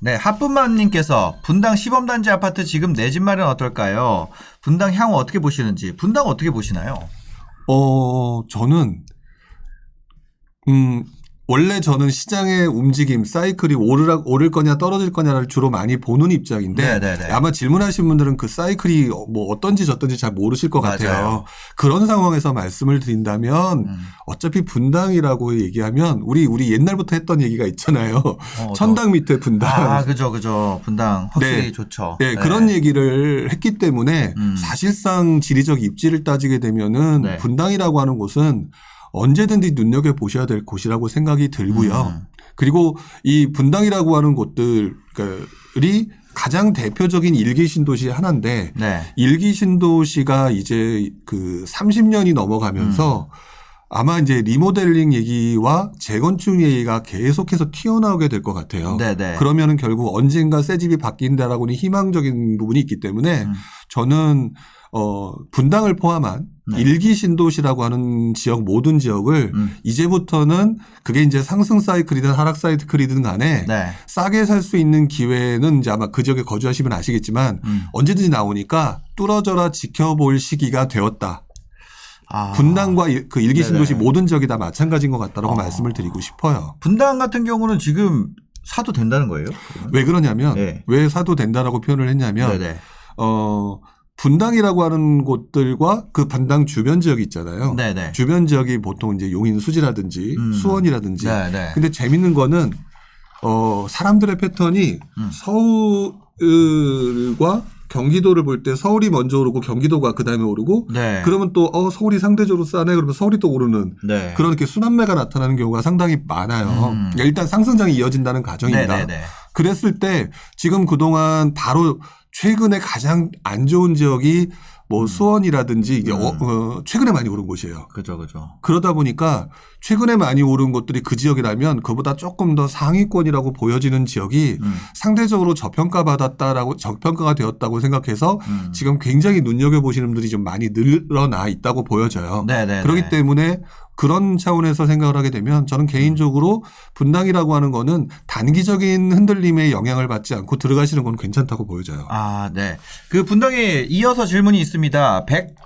네, 하뿐만님께서 분당 시범단지 아파트 지금 내 집 마련 어떨까요? 분당 향후 어떻게 보시는지, 분당 어떻게 보시나요? 어, 저는, 음, 원래 저는 시장의 움직임, 사이클이 오르락, 오를 거냐 떨어질 거냐를 주로 많이 보는 입장인데 네네네. 아마 질문하신 분들은 그 사이클이 어, 뭐 어떤지 저떤지 잘 모르실 것 같아요. 맞아요. 그런 상황에서 말씀을 드린다면 음. 어차피 분당이라고 얘기하면 우리 우리 옛날부터 했던 얘기가 있잖아요. 어, 천당 밑에 분당. 아, 그죠, 그죠. 분당 확실히 네. 좋죠. 네, 그런 얘기를 했기 때문에 음. 사실상 지리적 입지를 따지게 되면은 네. 분당이라고 하는 곳은 언제든지 눈여겨 보셔야 될 곳이라고 생각이 들고요. 음. 그리고 이 분당이라고 하는 곳들이 가장 대표적인 일기 신도시 하나인데 네. 일기 신도시가 이제 그 30년이 넘어가면서 음. 아마 이제 리모델링 얘기와 재건축 얘기가 계속해서 튀어나오게 될 것 같아요. 네네. 그러면은 결국 언젠가 새 집이 바뀐다라고는 희망적인 부분이 있기 때문에 음. 저는 어 분당을 포함한 네. 일기 신도시라고 하는 지역 모든 지역을 음. 이제부터는 그게 이제 상승 사이클이든 하락 사이클이든 간에 네. 싸게 살 수 있는 기회는 이제 아마 그 지역에 거주하시면 아시겠지만 음. 언제든지 나오니까 뚫어져라 지켜볼 시기가 되었다. 아. 분당과 일- 그 일기 신도시 네네. 모든 지역이 다 마찬가지인 것 같다라고 아. 말씀을 드리고 싶어요. 분당 같은 경우는 지금 사도 된다는 거예요? 왜 그러냐면 네. 왜 사도 된다라고 표현을 했냐면 네네. 어 분당이라고 하는 곳들과 그 분당 주변 지역이 있잖아요. 네네. 주변 지역이 보통 이제 용인 수지라든지 음. 수원이라든지. 네네. 근데 재밌는 거는 어 사람들의 패턴이 음. 서울과 경기도를 볼 때 서울이 먼저 오르고 경기도가 그 다음에 오르고 네. 그러면 또 어 서울이 상대적으로 싸네 그러면 서울이 또 오르는 네. 그런 이렇게 순환매가 나타나는 경우가 상당히 많아요. 음. 일단 상승장이 이어진다는 가정입니다. 네네네. 그랬을 때 지금 그동안 바로 최근에 가장 안 좋은 지역이 뭐 음. 수원이라든지 이게 음. 어, 어, 최근에 많이 오른 곳이에요. 그죠, 그죠. 그러다 보니까 최근에 많이 오른 곳들이 그 지역이라면 그보다 조금 더 상위권이라고 보여지는 지역이 음. 상대적으로 저평가 받았다라고 저평가가 되었다고 생각해서 음. 지금 굉장히 눈여겨 보시는 분들이 좀 많이 늘어나 있다고 보여져요. 네네. 그렇기 때문에 그런 차원에서 생각을 하게 되면 저는 개인적으로 분당이라고 하는 거는 단기적인 흔들림에 영향을 받지 않고 들어가시는 건 괜찮다고 보여져요. 아, 네. 그 분당에 이어서 질문이 있습니다. 백,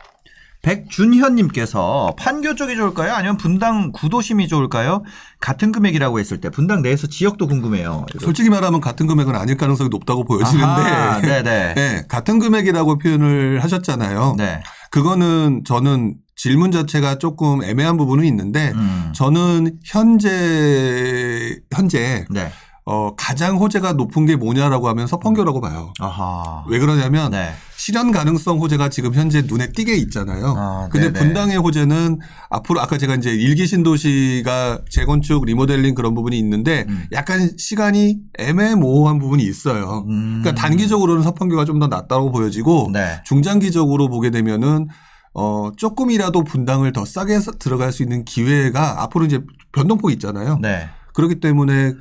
백준현님께서 판교 쪽이 좋을까요? 아니면 분당 구도심이 좋을까요? 같은 금액이라고 했을 때 분당 내에서 지역도 궁금해요. 솔직히 말하면 같은 금액은 아닐 가능성이 높다고 보여지는데 네네. 네, 같은 금액이라고 표현을 하셨잖아요. 네. 그거는 저는 질문 자체가 조금 애매한 부분은 있는데 음. 저는 현재 현재 네. 어, 가장 호재가 높은 게 뭐냐라고 하면 서판교라고 봐요. 아하. 왜 그러냐면 네. 실현 가능성 호재가 지금 현재 눈에 띄게 있잖아요. 아, 근데 네네. 분당의 호재는 앞으로 아까 제가 이제 일기 신도시가 재건축 리모델링 그런 부분이 있는데 음. 약간 시간이 애매모호한 부분이 있어요. 음. 그러니까 단기적으로는 서판교가 좀 더 낫다고 보여지고 네. 중장기적으로 보게 되면은 어 조금이라도 분당을 더 싸게 사- 들어갈 수 있는 기회가 앞으로 이제 변동폭이 있잖아요. 네. 그렇기 때문에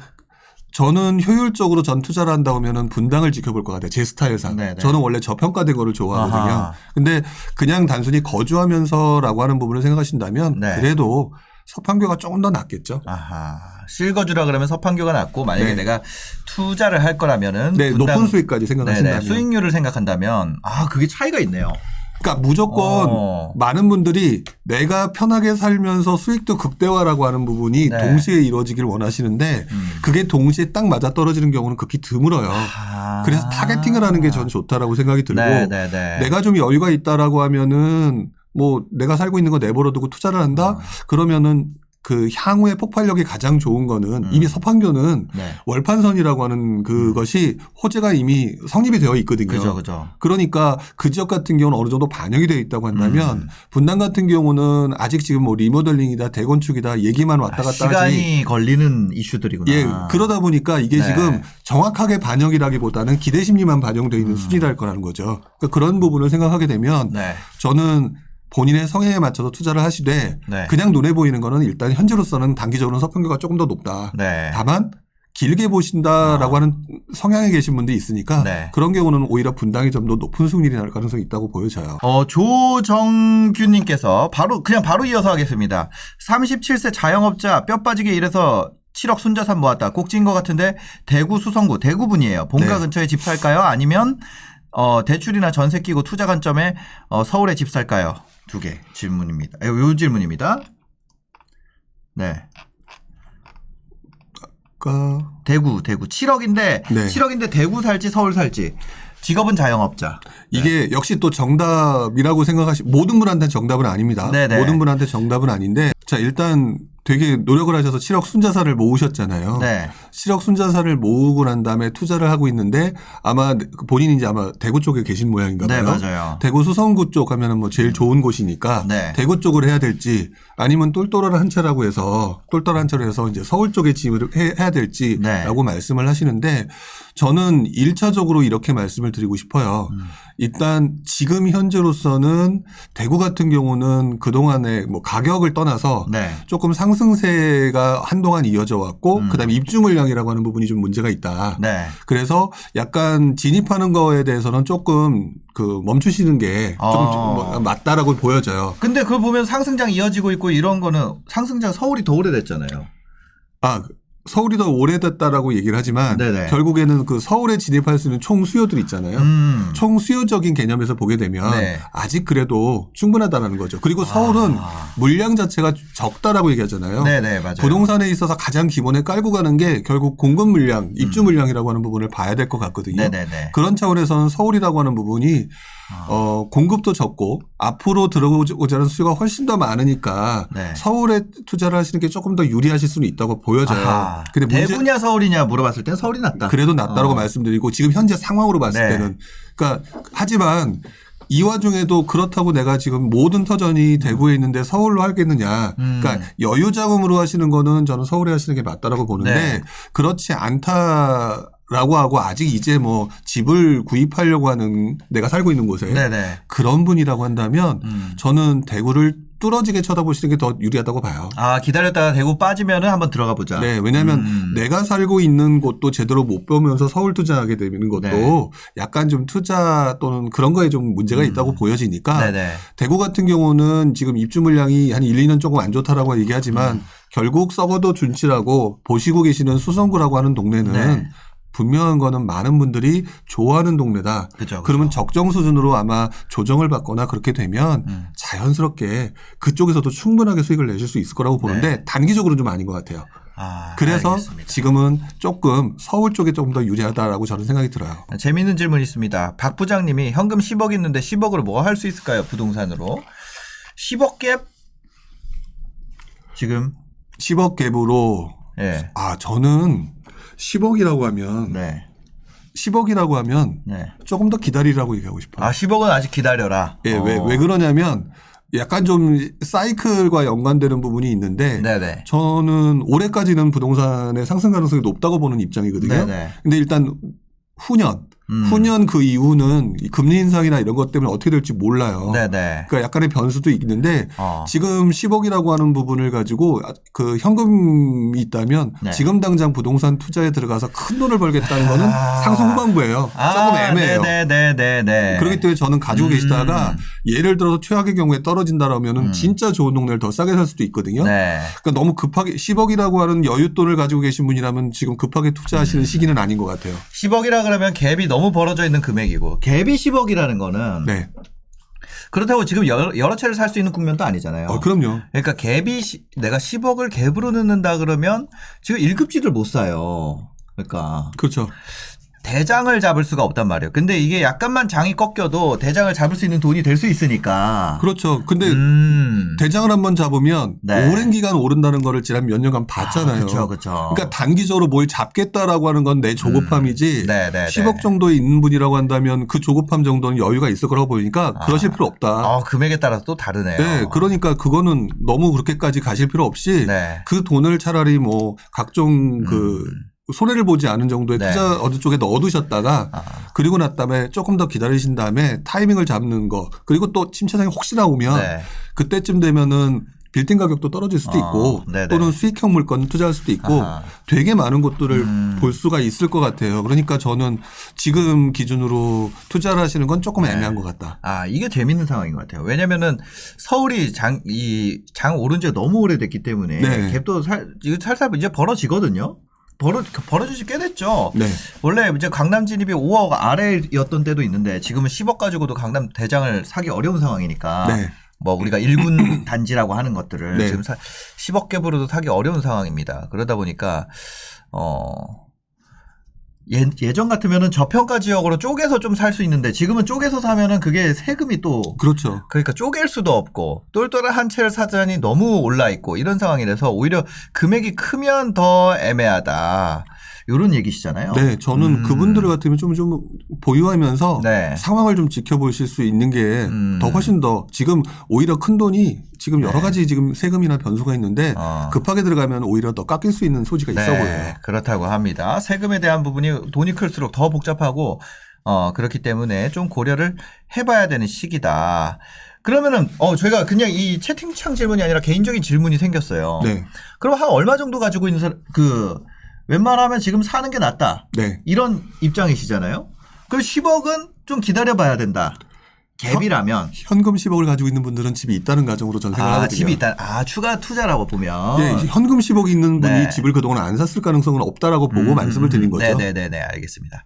저는 효율적으로 전 투자를 한다고 하면은 분당을 지켜볼 것 같아요. 제 스타일상. 네네. 저는 원래 저평가된 거를 좋아하거든요. 아하. 근데 그냥 단순히 거주하면서라고 하는 부분을 생각하신다면 네. 그래도 서판교가 조금 더 낫겠죠. 아하. 실거주라 그러면 서판교가 낫고 만약에 네. 내가 투자를 할 거라면은 네, 분당- 높은 수익까지 생각하신다면. 네네. 수익률을 생각한다면 아, 그게 차이가 있네요. 그러니까 무조건 어. 많은 분들이 내가 편하게 살면서 수익도 극대화라고 하는 부분이 네. 동시에 이루어지길 원하시는데 음. 그게 동시에 딱 맞아 떨어지는 경우는 극히 드물어요. 아. 그래서 타겟팅을 하는 게 저는 좋다라고 생각이 들고 네네네. 내가 좀 여유가 있다라고 하면은 뭐 내가 살고 있는 거 내버려 두고 투자를 한다? 어. 그러면은 그 향후의 폭발력이 가장 좋은 거는 음. 이미 서판교는 네. 월판선이라고 하는 그것이 호재가 이미 성립이 되어 있거든요. 그죠, 그죠. 그러니까 그 지역 같은 경우는 어느 정도 반영이 되어 있다고 한다면 음. 분당 같은 경우는 아직 지금 뭐 리모델링이다 대건축이다 얘기만 왔다 아, 갔다 시간이 하지. 걸리는 이슈들이구나. 예, 그러다 보니까 이게 네. 지금 정확하게 반영이라기보다는 기대 심리만 반영되어 있는 음. 수준이랄 거라는 거죠. 그러니까 그런 부분을 생각하게 되면 네. 저는 본인의 성향에 맞춰서 투자를 하시되 네. 그냥 눈에 보이는 거는 일단 현재로서는 단기적으로는 서평교가 조금 더 높다. 네. 다만 길게 보신다라고 아. 하는 성향에 계신 분들이 있으니까 네. 그런 경우는 오히려 분당이 좀 더 높은 수익률이 날 가능성이 있다고 보여져요. 어, 조정규님께서 바로, 그냥 바로 이어서 하겠습니다. 37세 자영업자 뼈 빠지게 일해서 7억 순자산 모았다. 꼭지인 것 같은데 대구 수성구 대구분이에요. 본가 네. 근처에 집 살까요? 아니면 어, 대출이나 전세 끼고 투자 관점에 어, 서울에 집 살까요? 두 개 질문입니다. 요, 요 질문입니다. 네. 그러니까 대구, 대구 7억인데 네. 7억인데 대구 살지 서울 살지. 직업은 자영업자. 이게 역시 또 정답이라고 생각하시 모든 분한테 정답은 아닙니다. 네네. 모든 분한테 정답은 아닌데 자 일단 되게 노력을 하셔서 7억 순자산을 모으셨잖아요. 네. 7억 순자산을 모으고 난 다음에 투자를 하고 있는데 아마 본인이 이제 아마 대구 쪽에 계신 모양인가 네, 봐요. 맞아요. 대구 수성구 쪽 하면은 뭐 제일 좋은 곳이니까 네. 대구 쪽으로 해야 될지 아니면 똘똘한 한 채라고 해서 똘똘한 채로 해서 이제 서울 쪽에 집을 해- 해야 될지라고 네. 말씀을 하시는데 저는 일차적으로 이렇게 말씀을 드리고 싶어요. 음. 일단 지금 현재로서는 대구 같은 경우는 그동안에 뭐 가격을 떠나서 네. 조금 상승세가 한동안 이어져 왔고 음. 그다음에 입주 물량이라고 하는 부분이 좀 문제가 있다. 네. 그래서 약간 진입하는 거에 대해서는 조금 그 멈추시는 게좀 어. 맞다라고 보여져요. 근데 그걸 보면 상승장 이어지고 있고 이런 거는 상승장 서울이 더 오래됐잖아요. 아 서울이 더 오래됐다라고 얘기를 하지만 네네. 결국에는 그 서울에 진입할 수 있는 총 수요들 있잖아요. 음. 총 수요적인 개념에서 보게 되면 네. 아직 그래도 충분하다라는 거죠. 그리고 서울은 아. 물량 자체가 적다라고 얘기하잖아요. 네네 맞아요. 부동산에 있어서 가장 기본에 깔고 가는 게 결국 공급 물량, 입주 음. 물량이라고 하는 부분을 봐야 될 것 같거든요. 네네네. 그런 차원에서는 서울이라고 하는 부분이 아. 어, 공급도 적고 앞으로 들어오고자 하는 수요가 훨씬 더 많으니까 네. 서울에 투자를 하시는 게 조금 더 유리하실 수는 있다고 보여져요. 아하. 근데 대구냐 서울이냐 물어봤을 땐 서울이 낫다. 그래도 낫다라고 어. 말씀드리고 지금 현재 상황으로 봤을 네. 때는 그러니까 하지만 이 와중에도 그렇다고 내가 지금 모든 터전이 대구에 있는데 서울로 하겠느냐. 음. 그러니까 여유 자금으로 하시는 거는 저는 서울에 하시는 게 맞다라고 보는데 네. 그렇지 않다 라고 하고 아직 이제 뭐 집을 구입하려고 하는 내가 살고 있는 곳에 네네. 그런 분이라고 한다면 음. 저는 대구를 뚫어지게 쳐다보시는 게 더 유리하다고 봐요. 아 기다렸다가 대구 빠지면은 한번 들어가 보자. 네, 왜냐하면 음. 내가 살고 있는 곳도 제대로 못 보면서 서울 투자하게 되는 것도 네. 약간 좀 투자 또는 그런 거에 좀 문제가 음. 있다고 보여지니까 네네. 대구 같은 경우는 지금 입주 물량이 한 1, 2년 조금 안 좋다라고 얘기하지만 음. 결국 썩어도 준치라고 보시고 계시는 수성구라고 하는 동네는 네. 분명한 거는 많은 분들이 좋아하는 동네다. 그죠. 그러면 적정 수준으로 아마 조정을 받거나 그렇게 되면 음. 자연스럽게 그쪽에서도 충분하게 수익을 내실 수 있을 거라고 보는데 단기적으로는 좀 아닌 것 같아요. 아, 그래서 알겠습니다. 지금은 조금 서울 쪽에 조금 더 유리하다라고 저는 생각이 들어요. 재미있는 질문 있습니다. 박 부장님이 현금 10억 있는데 10억으로 뭐 할 수 있을까요? 부동산으로 10억 갭 지금 10억 갭으로 예. 아 저는 10억이라고 하면 네. 10억이라고 하면 네. 조금 더 기다리라고 얘기하고 싶어요. 아 10억은 아직 기다려라. 예, 왜, 어. 왜 그러냐면 약간 좀 사이클과 연관되는 부분이 있는데 네네. 저는 올해까지는 부동산의 상승 가능성이 높다고 보는 입장이거든요. 네네. 근데 일단 후년, 음. 후년 그 이후는 이 금리 인상이나 이런 것 때문에 어떻게 될지 몰라요. 네네. 그러니까 약간의 변수도 있는데 어. 지금 10억이라고 하는 부분을 가지고 그 현금이 있다면 네. 지금 당장 부동산 투자에 들어가서 큰 돈을 벌겠다는 거는 아. 상승 후반부예요. 조금 애매해요. 네네네네. 그렇기 때문에 저는 가지고 음. 계시다가 예를 들어서 최악의 경우에 떨어진다라면은 음. 진짜 좋은 동네를 더 싸게 살 수도 있거든요. 네. 그러니까 너무 급하게 10억이라고 하는 여윳돈을 가지고 계신 분이라면 지금 급하게 투자하시는 음. 시기는 아닌 것 같아요. 10억이라 그러면 갭이 너무 벌어져 있는 금액이고 갭이 10억이라는 거는 네. 그렇다고 지금 여러, 여러 채를 살 수 있는 국면도 아니잖아요. 어, 그럼요. 그러니까 갭이 시- 내가 10억을 갭으로 넣는다 그러면 지금 1급지를 못 사요. 그러니까 그렇죠. 대장을 잡을 수가 없단 말이에요. 근데 이게 약간만 장이 꺾여도 대장을 잡을 수 있는 돈이 될 수 있으니까. 그렇죠. 근데 음. 대장을 한번 잡으면 네. 오랜 기간 오른다는 거를 지난 몇 년간 봤잖아요. 그렇죠, 그렇죠. 그러니까 단기적으로 뭘 잡겠다라고 하는 건 내 조급함이지. 네, 네, 10억 정도에 있는 분이라고 한다면 그 조급함 정도는 여유가 있을 거라고 보이니까 아. 그러실 필요 없다. 어, 금액에 따라서 또 다르네요. 네, 그러니까 그거는 너무 그렇게까지 가실 필요 없이 네. 그 돈을 차라리 뭐 각종 그 음. 손해를 보지 않은 정도의 네. 투자 어느 쪽에 넣어두셨다가 아, 그리고 난 다음에 조금 더 기다리신 다음에 타이밍을 잡는 거 그리고 또 침체장이 혹시나 오면 네. 그때쯤 되면은 빌딩 가격도 떨어질 수도 어, 있고 네네. 또는 수익형 물건 투자할 수도 있고 아하. 되게 많은 것들을 음. 볼 수가 있을 것 같아요. 그러니까 저는 지금 기준으로 투자를 하시는 건 조금 네. 애매한 것 같다. 아, 이게 재밌는 상황인 것 같아요. 왜냐면은 서울이 장, 이, 장 오른 지가 너무 오래됐기 때문에 네. 갭도 살, 살살 이제 벌어지거든요. 벌어, 벌어진 지꽤 됐죠. 네. 원래 이제 강남 진입이 5억 아래였던 때도 있는데 지금은 10억 가지고도 강남 대장을 사기 어려운 상황이니까. 네. 뭐 우리가 일군 단지라고 하는 것들을 네. 지금 사, 10억 갭으로도 사기 어려운 상황입니다. 그러다 보니까 어 예, 예전 같으면은 저평가 지역으로 쪼개서 좀 살 수 있는데 지금은 쪼개서 사면은 그게 세금이 또 그렇죠. 그러니까 쪼갤 수도 없고 똘똘한 한 채를 사자니 너무 올라 있고 이런 상황이라서 오히려 금액이 크면 더 애매하다. 요런 얘기시잖아요. 네, 저는 음. 그분들 같으면 좀, 좀 보유하면서 네. 상황을 좀 지켜보실 수 있는 게더 음. 훨씬 더 지금 오히려 큰 돈이 지금 여러 네. 가지 지금 세금이나 변수가 있는데 어. 급하게 들어가면 오히려 더 깎일 수 있는 소지가 있어 보여요. 네, 그렇다고 합니다. 세금에 대한 부분이 돈이 클수록 더 복잡하고 어 그렇기 때문에 좀 고려를 해봐야 되는 시기다. 그러면은 어 저희가 그냥 이 채팅창 질문이 아니라 개인적인 질문이 생겼어요. 네, 그럼 한 얼마 정도 가지고 있는 사람 그 웬만하면 지금 사는 게 낫다. 네. 이런 입장이시잖아요. 그럼 10억은 좀 기다려봐야 된다. 갭이라면 현금 10억을 가지고 있는 분들은 집이 있다는 가정으로 전 생각을 아 하거든요. 집이 있다. 아 추가 투자라고 보면 예, 현금 10억이 있는 분이 네. 집을 그동안 안 샀을 가능성은 없다라고 보고 음, 말씀을 드린 거죠. 네 네네네 알겠습니다.